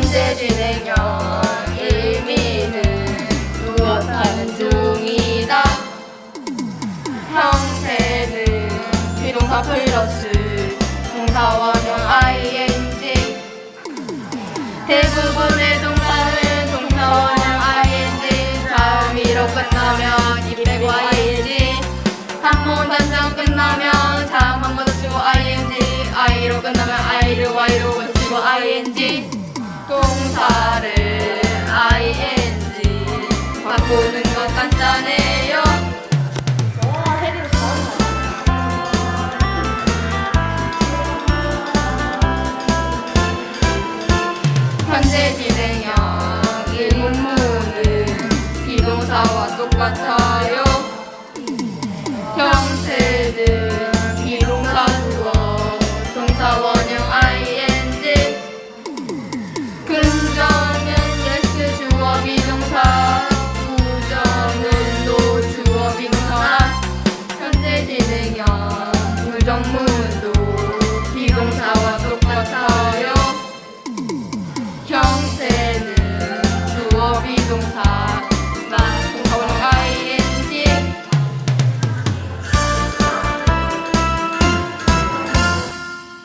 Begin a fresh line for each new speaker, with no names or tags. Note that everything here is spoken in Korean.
현재 진행형 의미는 무엇하는 중이다. 형태는 비동사 플러스 동사원형 ing. 대부분의 동사는 동사원형 ing. 자음이로 끝나면 입 빼고 ing. 한문 단장 끝나면 자음 한번 더 치고 ing. i로 끝나면 i를 y로 붙이고 ing. 동사를 ing 바꾸는 건 간단해요. 현재 진행형